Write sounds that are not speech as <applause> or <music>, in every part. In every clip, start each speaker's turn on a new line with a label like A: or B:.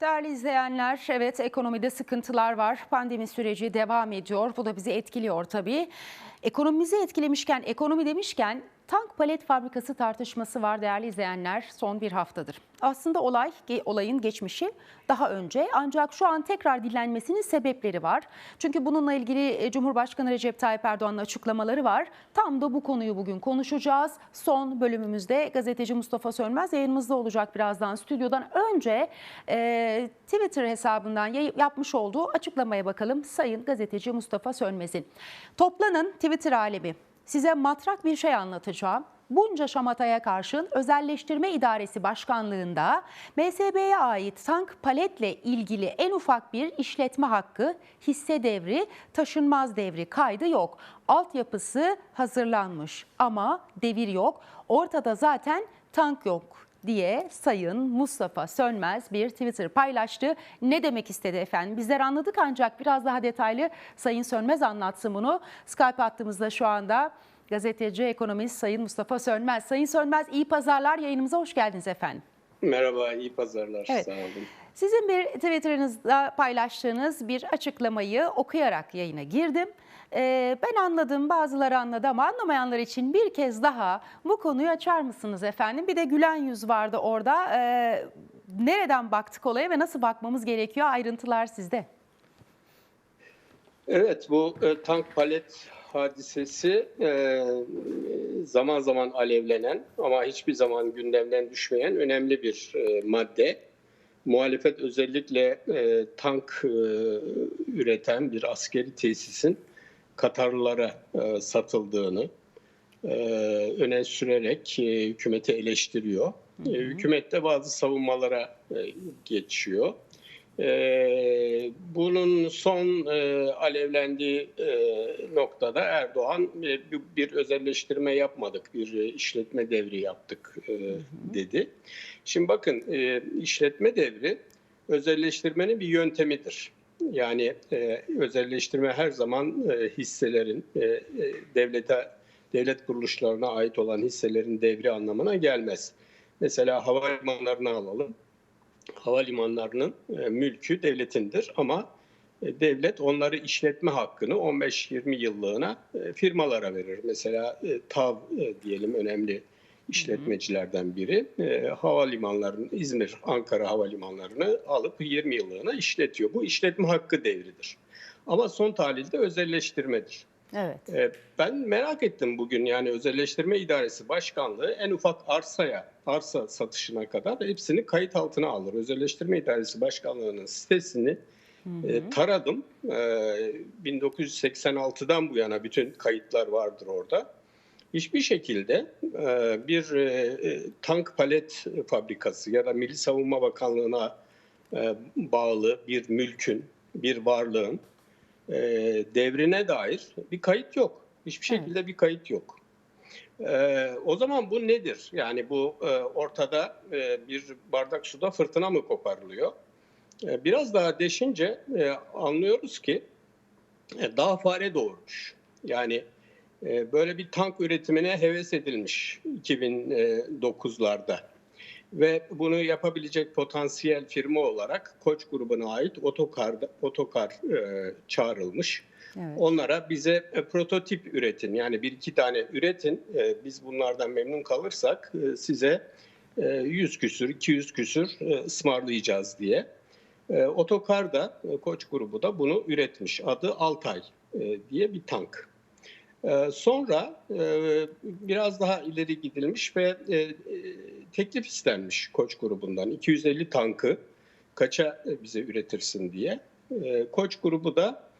A: Değerli izleyenler, evet ekonomide sıkıntılar var. Pandemi süreci devam ediyor. Bu da bizi etkiliyor tabii. Ekonomimizi etkilemişken, ekonomi demişken tank palet fabrikası tartışması var değerli izleyenler son bir haftadır. Aslında olay, olayın geçmişi daha önce ancak şu an tekrar dillenmesinin sebepleri var. Çünkü bununla ilgili e, Cumhurbaşkanı Recep Tayyip Erdoğan'ın açıklamaları var. Tam da bu konuyu bugün konuşacağız. Son bölümümüzde gazeteci Mustafa Sönmez yayınımızda olacak birazdan stüdyodan. Önce e, Twitter hesabından yapmış olduğu açıklamaya bakalım Sayın gazeteci Mustafa Sönmez'in. Toplanın Twitter alemi. Size matrak bir şey anlatacağım. Bunca şamataya karşın Özelleştirme İdaresi Başkanlığında MSB'ye ait tank paletle ilgili en ufak bir işletme hakkı, hisse devri, taşınmaz devri kaydı yok. Altyapısı hazırlanmış ama devir yok. Ortada zaten tank yok diye Sayın Mustafa Sönmez bir Twitter paylaştı. Ne demek istedi efendim? Bizler anladık ancak biraz daha detaylı Sayın Sönmez anlatsın bunu. Skype hattımızda şu anda gazeteci, ekonomist Sayın Mustafa Sönmez. Sayın Sönmez iyi pazarlar yayınımıza hoş geldiniz efendim.
B: Merhaba, iyi pazarlar.
A: Evet.
B: Sağ olun.
A: Sizin bir Twitter'ınızda paylaştığınız bir açıklamayı okuyarak yayına girdim. Ee, ben anladım, bazıları anladı ama anlamayanlar için bir kez daha bu konuyu açar mısınız efendim? Bir de gülen yüz vardı orada. Ee, nereden baktık olaya ve nasıl bakmamız gerekiyor? Ayrıntılar sizde.
B: Evet, bu e, tank palet hadisesi e, zaman zaman alevlenen ama hiçbir zaman gündemden düşmeyen önemli bir e, madde. Muhalefet özellikle e, tank e, üreten bir askeri tesisin Katarlılara e, satıldığını e, öne sürerek e, hükümeti eleştiriyor. E, hükümet de bazı savunmalara e, geçiyor. Ee, bunun son e, alevlendiği e, noktada Erdoğan e, bir, bir özelleştirme yapmadık, bir e, işletme devri yaptık e, dedi. Şimdi bakın e, işletme devri özelleştirmenin bir yöntemidir. Yani e, özelleştirme her zaman e, hisselerin e, e, devlete devlet kuruluşlarına ait olan hisselerin devri anlamına gelmez. Mesela havalimanlarını alalım havalimanlarının e, mülkü devletindir ama e, devlet onları işletme hakkını 15-20 yıllığına e, firmalara verir. Mesela e, TAV e, diyelim önemli işletmecilerden biri e, havalimanlarının İzmir, Ankara havalimanlarını alıp 20 yıllığına işletiyor. Bu işletme hakkı devridir. Ama son tahlilde özelleştirmedir.
A: Evet.
B: E, Ben merak ettim bugün yani Özelleştirme İdaresi Başkanlığı en ufak arsaya, arsa satışına kadar hepsini kayıt altına alır. Özelleştirme İdaresi Başkanlığı'nın sitesini e, taradım. E, 1986'dan bu yana bütün kayıtlar vardır orada. Hiçbir şekilde e, bir e, e, tank palet fabrikası ya da Milli Savunma Bakanlığı'na bağlı bir mülkün, bir varlığın devrine dair bir kayıt yok. Hiçbir şekilde bir kayıt yok. O zaman bu nedir? Yani bu ortada bir bardak suda fırtına mı koparılıyor? Biraz daha deşince anlıyoruz ki daha fare doğurmuş. Yani böyle bir tank üretimine heves edilmiş 2009'larda. Ve bunu yapabilecek potansiyel firma olarak Koç grubuna ait Otokar, Otokar e, çağrılmış.
A: Evet.
B: Onlara bize e, prototip üretin yani bir iki tane üretin E, biz bunlardan memnun kalırsak e, size e, 100 küsür 200 küsür e, ısmarlayacağız diye. E, Otokar da e, Koç grubu da bunu üretmiş. Adı Altay e, diye bir tank. E, Sonra e, biraz daha ileri gidilmiş ve e, e, teklif istenmiş Koç grubundan 250 tankı kaça bize üretirsin diye. E, Koç grubu da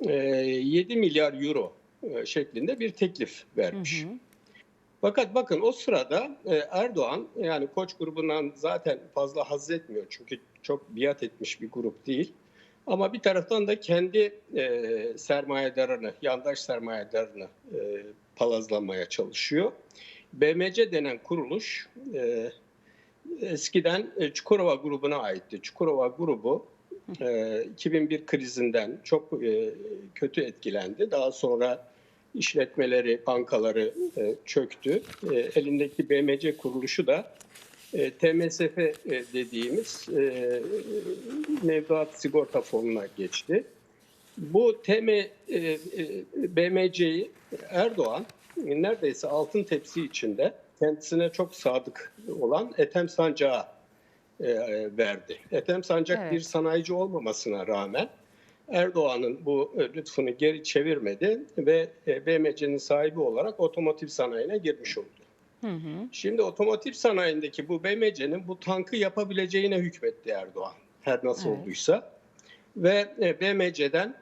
B: e, 7 milyar euro şeklinde bir teklif vermiş.
A: Hı hı.
B: Fakat bakın o sırada Erdoğan yani Koç grubundan zaten fazla haz etmiyor çünkü çok biat etmiş bir grup değil. Ama bir taraftan da kendi e, sermayedarını, yandaş sermayedarını e, palazlamaya çalışıyor. BMC denen kuruluş e, eskiden e, Çukurova grubuna aitti. Çukurova grubu e, 2001 krizinden çok e, kötü etkilendi. Daha sonra işletmeleri, bankaları e, çöktü. E, elindeki BMC kuruluşu da e, TMSF e, dediğimiz e, mevduat sigorta fonuna geçti. Bu TM, e, e, BMC'yi Erdoğan neredeyse altın tepsi içinde kendisine çok sadık olan Ethem Sancak'a e, verdi. Ethem Sancak
A: Evet.
B: bir sanayici olmamasına rağmen Erdoğan'ın bu lütfunu geri çevirmedi ve BMC'nin sahibi olarak otomotiv sanayine girmiş oldu.
A: Hı hı.
B: Şimdi otomotiv sanayindeki bu BMC'nin bu tankı yapabileceğine hükmetti Erdoğan. Her nasıl
A: Evet.
B: olduysa. Ve e, BMC'den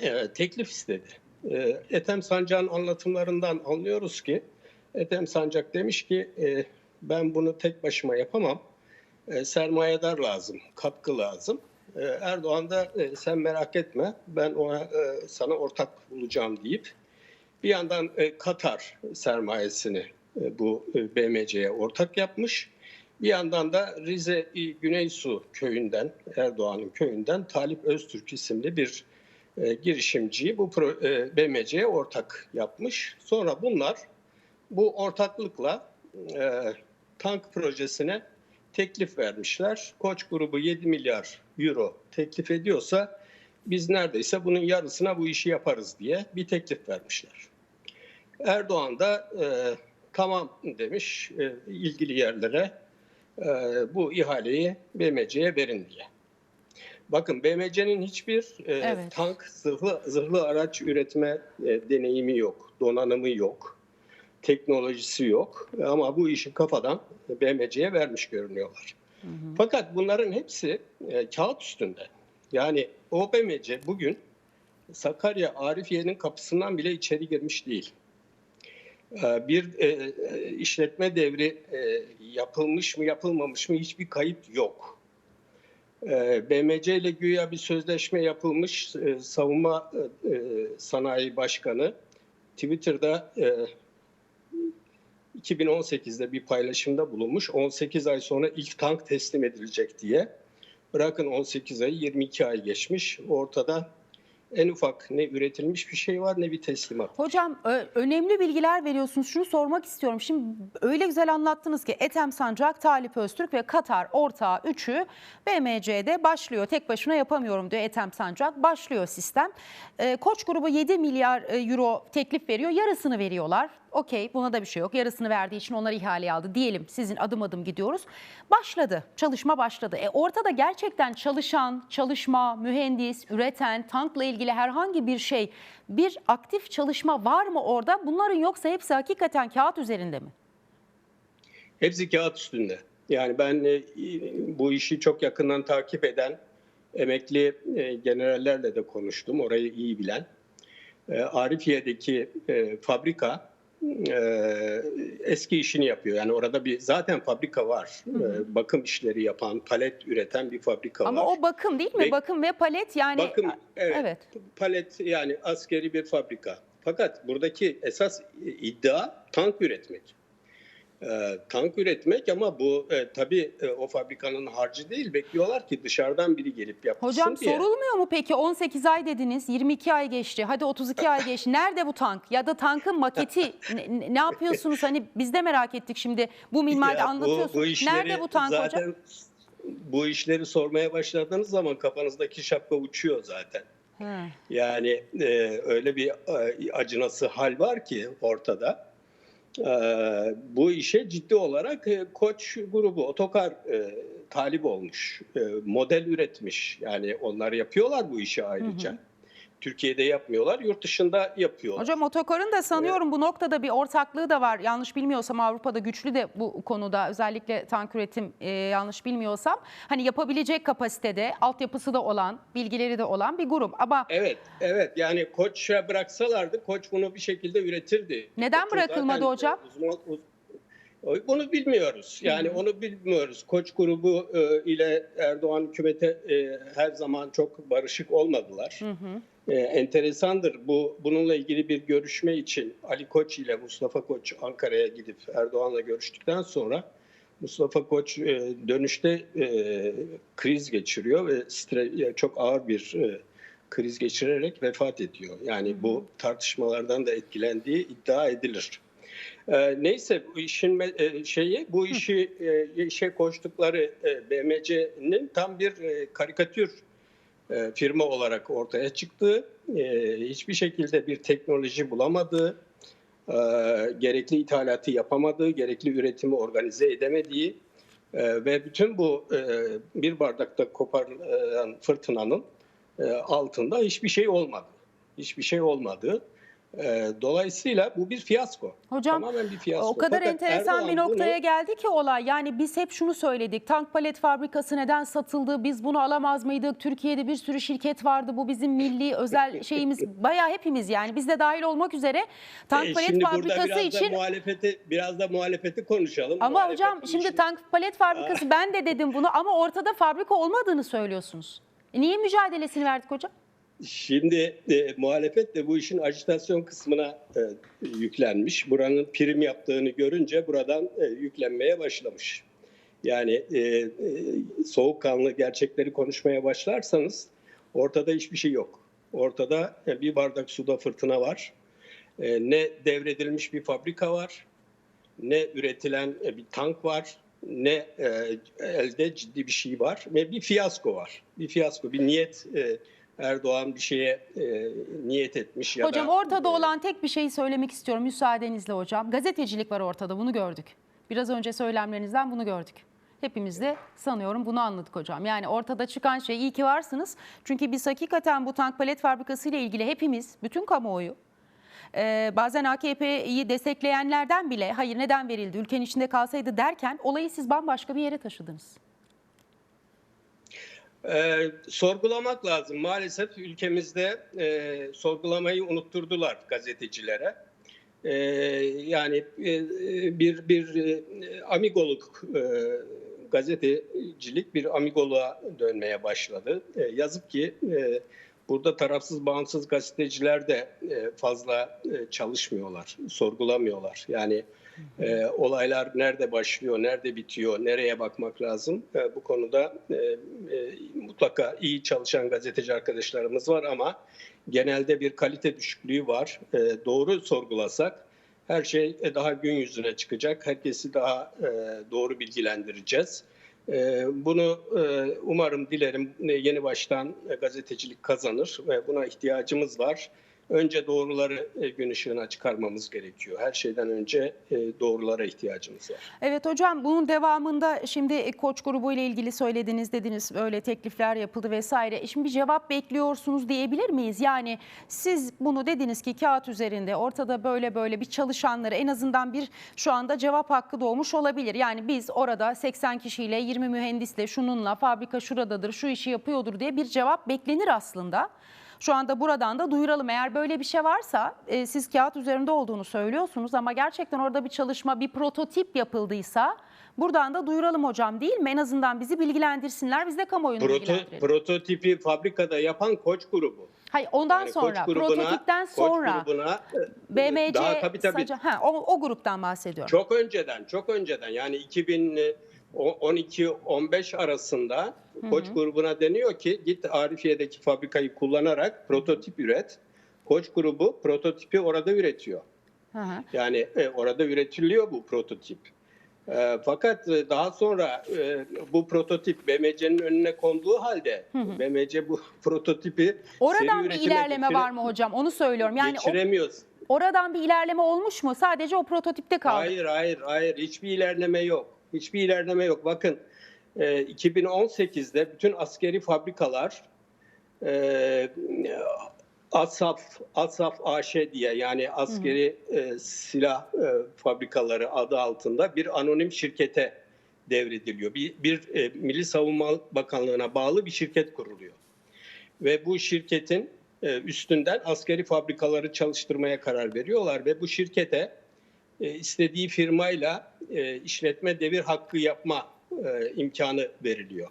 B: e, teklif istedi. E, Ethem Sancak'ın anlatımlarından anlıyoruz ki Ethem Sancak demiş ki e, ben bunu tek başıma yapamam. E, sermayedar lazım, katkı lazım. E, Erdoğan da e, sen merak etme ben ona e, sana ortak bulacağım deyip bir yandan e, Katar sermayesini bu e, BMC'ye ortak yapmış. Bir yandan da Rize e, Güneysu köyünden, Erdoğan'ın köyünden Talip Öztürk isimli bir e, girişimciyi bu e, BMC'ye ortak yapmış. Sonra bunlar bu ortaklıkla e, tank projesine teklif vermişler. Koç grubu 7 milyar euro teklif ediyorsa biz neredeyse bunun yarısına bu işi yaparız diye bir teklif vermişler. Erdoğan da e, tamam demiş e, ilgili yerlere e, bu ihaleyi BMC'ye verin diye. Bakın BMC'nin hiçbir e,
A: Evet.
B: tank zırhlı, zırhlı araç üretme e, deneyimi yok, donanımı yok, teknolojisi yok ama bu işi kafadan BMC'ye vermiş görünüyorlar. Fakat bunların hepsi e, kağıt üstünde. Yani o BMC bugün Sakarya Arifiye'nin kapısından bile içeri girmiş değil. Ee, Bir e, e, işletme devri e, yapılmış mı yapılmamış mı hiçbir kayıt yok. Ee, BMC ile güya bir sözleşme yapılmış savunma sanayi başkanı Twitter'da e, 2018'de bir paylaşımda bulunmuş. 18 ay sonra ilk tank teslim edilecek diye. Bırakın 18 ay 22 ay geçmiş. Ortada en ufak ne üretilmiş bir şey var ne bir teslimat.
A: Hocam önemli bilgiler veriyorsunuz. Şunu sormak istiyorum. Şimdi öyle güzel anlattınız ki Ethem Sancak, Talip Öztürk ve Katar ortağı üçü BMC'de başlıyor. Tek başına yapamıyorum diyor Ethem Sancak. Başlıyor sistem. Ee, Koç grubu 7 milyar e, euro teklif veriyor. Yarısını veriyorlar. Okey buna da bir şey yok. Yarısını verdiği için onlar ihaleye aldı. Diyelim sizin adım adım gidiyoruz. Başladı. Çalışma başladı. E, ortada gerçekten çalışan, çalışma, mühendis, üreten, tankla ilgili herhangi bir şey, bir aktif çalışma var mı orada? Bunların yoksa hepsi hakikaten kağıt üzerinde mi?
B: Hepsi kağıt üstünde. Yani ben e, bu işi çok yakından takip eden emekli e, generallerle de konuştum. Orayı iyi bilen. E, Arifiye'deki fabrika e, eski işini yapıyor. Yani orada bir zaten fabrika var. E, bakım işleri yapan, palet üreten bir fabrika
A: Ama
B: var.
A: o bakım değil mi?
B: Ve-
A: bakım ve palet yani.
B: Bakım evet,
A: evet.
B: palet yani askeri bir fabrika. Fakat buradaki esas iddia tank üretmek. Ee, tank üretmek ama bu e, tabii e, o fabrikanın harcı değil. Bekliyorlar ki dışarıdan biri gelip yapsın
A: Hocam
B: diye.
A: sorulmuyor mu peki 18 ay dediniz 22 ay geçti hadi 32 ay geçti nerede bu tank ya da tankın maketi ne, ne- yapıyorsunuz hani biz de merak ettik şimdi bu minvalde
B: Ya bu-
A: anlatıyorsunuz.
B: bu işleri
A: nerede bu tank
B: zaten
A: hocam?
B: bu işleri sormaya başladığınız zaman kafanızdaki şapka uçuyor zaten.
A: He.
B: Yani e, öyle bir e, acınası hal var ki ortada. E, bu işe ciddi olarak e, Koç grubu otokar e, talip olmuş. E, model üretmiş. Yani onlar yapıyorlar bu işi ayrıca. Türkiye'de yapmıyorlar, yurt dışında yapıyorlar.
A: Hocam otokarın da sanıyorum bu noktada bir ortaklığı da var. Yanlış bilmiyorsam Avrupa'da güçlü de bu konuda özellikle tank üretim e, yanlış bilmiyorsam. Hani yapabilecek kapasitede altyapısı da olan, bilgileri de olan bir grup. Ama
B: Evet, evet. Yani Koç'a bıraksalardı, Koç bunu bir şekilde üretirdi.
A: Neden
B: Koç'un
A: bırakılmadı
B: zaten,
A: hocam?
B: uzman- uz- bunu bilmiyoruz. Yani onu bilmiyoruz. Koç grubu e, ile Erdoğan hükümete e, her zaman çok barışık olmadılar. E, enteresandır. Bu bununla ilgili bir görüşme için Ali Koç ile Mustafa Koç Ankara'ya gidip Erdoğan'la görüştükten sonra Mustafa Koç e, dönüşte e, kriz geçiriyor ve stre- çok ağır bir e, kriz geçirerek vefat ediyor. Yani bu tartışmalardan da etkilendiği iddia edilir. Ee, neyse bu işin e, şeyi bu işi e, işe koştukları e, BMC'nin tam bir e, karikatür e, firma olarak ortaya çıktı. E, hiçbir şekilde bir teknoloji bulamadığı, e, gerekli ithalatı yapamadığı, gerekli üretimi organize edemediği e, ve bütün bu e, bir bardakta koparan fırtınanın e, altında hiçbir şey olmadı. Hiçbir şey olmadı. E, dolayısıyla bu bir fiyasko.
A: Hocam
B: Tamamen bir fiyasko.
A: o kadar
B: Fakat
A: enteresan bir noktaya
B: bunu-
A: geldi ki olay. Yani biz hep şunu söyledik. Tank palet fabrikası neden satıldı? Biz bunu alamaz mıydık? Türkiye'de bir sürü şirket vardı. Bu bizim milli özel <laughs> şeyimiz. Bayağı hepimiz yani biz de dahil olmak üzere tank
B: E,
A: palet
B: şimdi
A: fabrikası
B: biraz
A: için
B: da muhalefeti biraz da muhalefeti konuşalım.
A: Ama
B: Muhalefet
A: hocam
B: bu
A: şimdi tank palet fabrikası ben de dedim bunu ama ortada fabrika olmadığını söylüyorsunuz. E niye mücadelesini verdik hocam?
B: Şimdi e, muhalefet de bu işin ajitasyon kısmına e, yüklenmiş. Buranın prim yaptığını görünce buradan e, yüklenmeye başlamış. Yani e, e, soğukkanlı gerçekleri konuşmaya başlarsanız ortada hiçbir şey yok. Ortada e, bir bardak suda fırtına var. E, ne devredilmiş bir fabrika var, ne üretilen e, bir tank var, ne e, elde ciddi bir şey var ve bir fiyasko var. Bir fiyasko, bir niyet e, Erdoğan bir şeye e, niyet etmiş ya
A: hocam
B: da
A: ortada
B: e,
A: olan tek bir şeyi söylemek istiyorum müsaadenizle hocam. Gazetecilik var ortada bunu gördük. Biraz önce söylemlerinizden bunu gördük. Hepimiz de sanıyorum bunu anladık hocam. Yani ortada çıkan şey iyi ki varsınız. Çünkü biz hakikaten bu tank palet fabrikası ile ilgili hepimiz, bütün kamuoyu e, bazen AKP'yi destekleyenlerden bile hayır neden verildi, ülkenin içinde kalsaydı derken olayı siz bambaşka bir yere taşıdınız.
B: E, sorgulamak lazım. Maalesef ülkemizde e, sorgulamayı unutturdular gazetecilere. E, yani e, bir bir e, amigoluk e, gazetecilik bir amigoluğa dönmeye başladı. E, yazık ki e, burada tarafsız bağımsız gazeteciler de e, fazla e, çalışmıyorlar, sorgulamıyorlar. Yani e, olaylar nerede başlıyor, nerede bitiyor, nereye bakmak lazım. E, bu konuda e, e, mutlaka iyi çalışan gazeteci arkadaşlarımız var ama genelde bir kalite düşüklüğü var. E, doğru sorgulasak her şey e, daha gün yüzüne çıkacak. Herkesi daha e, doğru bilgilendireceğiz. Bunu e, umarım dilerim e, yeni baştan gazetecilik kazanır ve buna ihtiyacımız var. Önce doğruları e, gün ışığına çıkarmamız gerekiyor. Her şeyden önce e, doğrulara ihtiyacımız var.
A: Evet hocam bunun devamında şimdi koç grubu ile ilgili söylediniz dediniz öyle teklifler yapıldı vesaire. E Şimdi bir cevap bekliyorsunuz diyebilir miyiz? Yani siz bunu dediniz ki kağıt üzerinde ortada böyle böyle bir çalışanları en azından bir şu anda cevap hakkı doğmuş olabilir. Yani biz orada 80 kişiyle 20 mühendisle şununla fabrika şuradadır şu işi yapıyordur diye bir cevap beklenir aslında. Şu anda buradan da duyuralım. Eğer böyle bir şey varsa e, siz kağıt üzerinde olduğunu söylüyorsunuz ama gerçekten orada bir çalışma, bir prototip yapıldıysa buradan da duyuralım hocam değil mi? En azından bizi bilgilendirsinler, biz de kamuoyunu
B: Proto,
A: bilgilendirelim.
B: prototipi fabrikada yapan koç grubu.
A: Hayır ondan
B: Yani
A: sonra,
B: grubuna-
A: prototipten
B: Koç
A: sonra
B: grubuna,
A: BMC,
B: daha tabii tabii
A: Saca- ha, o, o gruptan bahsediyorum.
B: Çok önceden, çok önceden yani 2012-15 arasında Koç grubuna deniyor ki git Arifiye'deki fabrikayı kullanarak prototip üret. Koç grubu prototipi orada üretiyor.
A: Hı hı.
B: Yani e, orada üretiliyor bu prototip. E, fakat e, daha sonra e, bu prototip BMC'nin önüne konduğu halde BMC bu <laughs> prototipi
A: Oradan bir ilerleme
B: geçire-
A: var mı hocam? Onu söylüyorum. Yani o-
B: geçiremiyoruz.
A: oradan bir ilerleme olmuş mu? Sadece o prototipte kaldı.
B: Hayır hayır hayır hiçbir ilerleme yok. Hiçbir ilerleme yok. Bakın e, 2018'de bütün askeri fabrikalar e, ASAF ASAF AŞ diye yani askeri e, silah e, fabrikaları adı altında bir anonim şirkete devrediliyor. Bir, bir e, Milli Savunma Bakanlığı'na bağlı bir şirket kuruluyor. Ve bu şirketin e, üstünden askeri fabrikaları çalıştırmaya karar veriyorlar ve bu şirkete e, istediği firmayla e, işletme devir hakkı yapma e, imkanı veriliyor.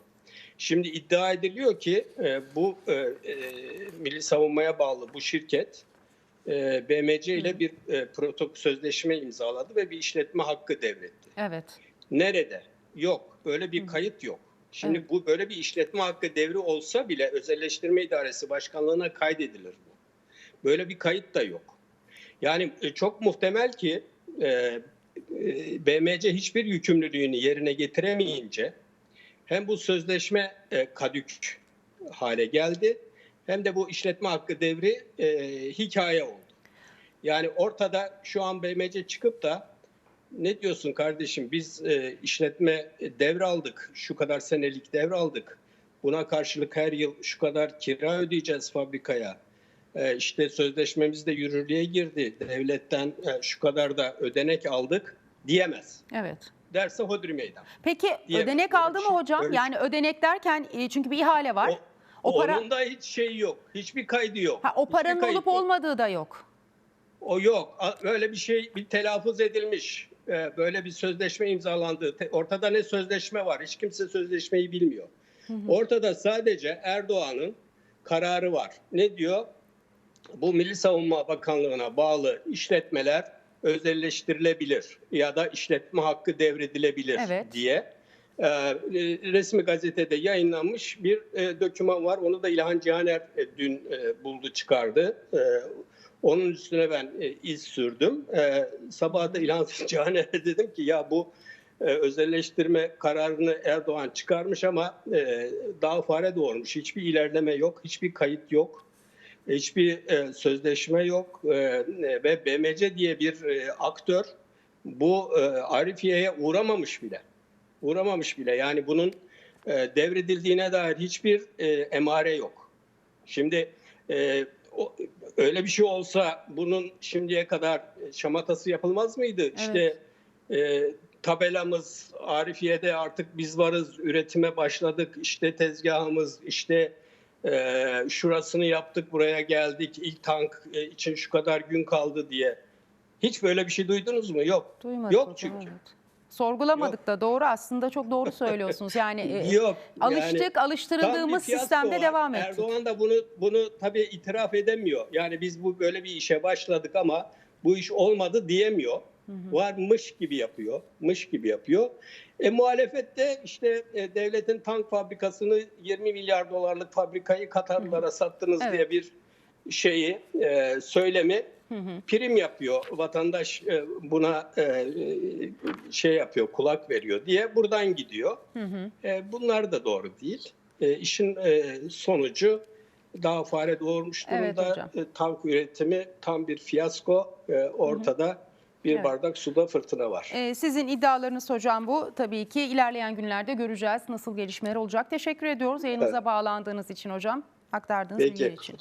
B: Şimdi iddia ediliyor ki e, bu e, e, Milli Savunmaya bağlı bu şirket e, BMC ile bir e, protokol sözleşme imzaladı ve bir işletme hakkı devretti.
A: Evet.
B: Nerede? Yok. Böyle bir kayıt yok. Şimdi
A: Evet.
B: bu böyle bir işletme hakkı devri olsa bile özelleştirme idaresi başkanlığına kaydedilir bu. Böyle bir kayıt da yok. Yani e, çok muhtemel ki e, e, BMC hiçbir yükümlülüğünü yerine getiremeyince hem bu sözleşme e, kadük hale geldi hem de bu işletme hakkı devri e, hikaye oldu. Yani ortada şu an BMC çıkıp da ne diyorsun kardeşim biz e, işletme devraldık, şu kadar senelik devraldık. Buna karşılık her yıl şu kadar kira ödeyeceğiz fabrikaya. E, işte sözleşmemiz de yürürlüğe girdi. Devletten e, şu kadar da ödenek aldık diyemez.
A: Evet.
B: Derse hodri meydan.
A: Peki
B: Diyemem.
A: ödenek aldı mı
B: şey-
A: hocam?
B: öyle
A: Yani ödenek derken e, çünkü bir ihale var.
B: O,
A: O para-
B: Onun da hiç şeyi yok. Hiçbir kaydı yok.
A: Ha, o paranın olup
B: yok.
A: olmadığı da yok.
B: O yok. A- Öyle bir şey bir telaffuz edilmiş. Böyle bir sözleşme imzalandı. Ortada ne sözleşme var? Hiç kimse sözleşmeyi bilmiyor. Ortada sadece Erdoğan'ın kararı var. Ne diyor? Bu Milli Savunma Bakanlığı'na bağlı işletmeler özelleştirilebilir ya da işletme hakkı devredilebilir
A: Evet.
B: diye e, resmi gazetede yayınlanmış bir e, doküman var. Onu da İlhan Cihaner e, dün e, buldu çıkardı. E, onun üstüne ben e, iz sürdüm. E, sabah da İlhan <laughs> Cihaner'e dedim ki ya bu e, özelleştirme kararını Erdoğan çıkarmış ama e, daha fare doğurmuş. Hiçbir ilerleme yok, hiçbir kayıt yok. Hiçbir e, sözleşme yok E, ve BMC diye bir e, aktör bu e, Arifiye'ye uğramamış bile. Uğramamış bile. Yani bunun e, devredildiğine dair hiçbir e, emare yok. Şimdi e, o, öyle bir şey olsa bunun şimdiye kadar şamatası yapılmaz mıydı? İşte e, tabelamız Arifiye'de artık biz varız, üretime başladık, işte tezgahımız, işte e, şurasını yaptık, buraya geldik, ilk tank e, için şu kadar gün kaldı diye. Hiç böyle bir şey duydunuz mu? Yok.
A: Duymadık
B: Yok çünkü.
A: evet. Sorgulamadık da doğru aslında çok doğru söylüyorsunuz. Yani e,
B: Yok.
A: alıştık,
B: yani-
A: alıştırıldığımız sistemde
B: var.
A: devam ettik.
B: Erdoğan da bunu bunu tabii itiraf edemiyor. Yani biz bu böyle bir işe başladık ama bu iş olmadı diyemiyor. Varmış gibi yapıyor. Mış gibi yapıyor. E, muhalefette işte e, devletin tank fabrikasını 20 milyar dolarlık fabrikayı Katarlılara sattınız
A: Evet.
B: diye bir şeyi e, söylemi prim yapıyor. Vatandaş e, buna e, e, şey yapıyor, kulak veriyor diye buradan gidiyor. E, bunlar da doğru değil. İşin sonucu daha fare doğurmuş
A: Evet
B: durumda.
A: hocam.
B: E, tank üretimi tam bir fiyasko. Ortada bir
A: Evet.
B: bardak suda fırtına var.
A: E, sizin iddialarınız hocam bu. Tabii ki ilerleyen günlerde göreceğiz nasıl gelişmeler olacak. Teşekkür ediyoruz yayınımıza
B: Evet.
A: bağlandığınız için hocam. Aktardığınız bilgiler için.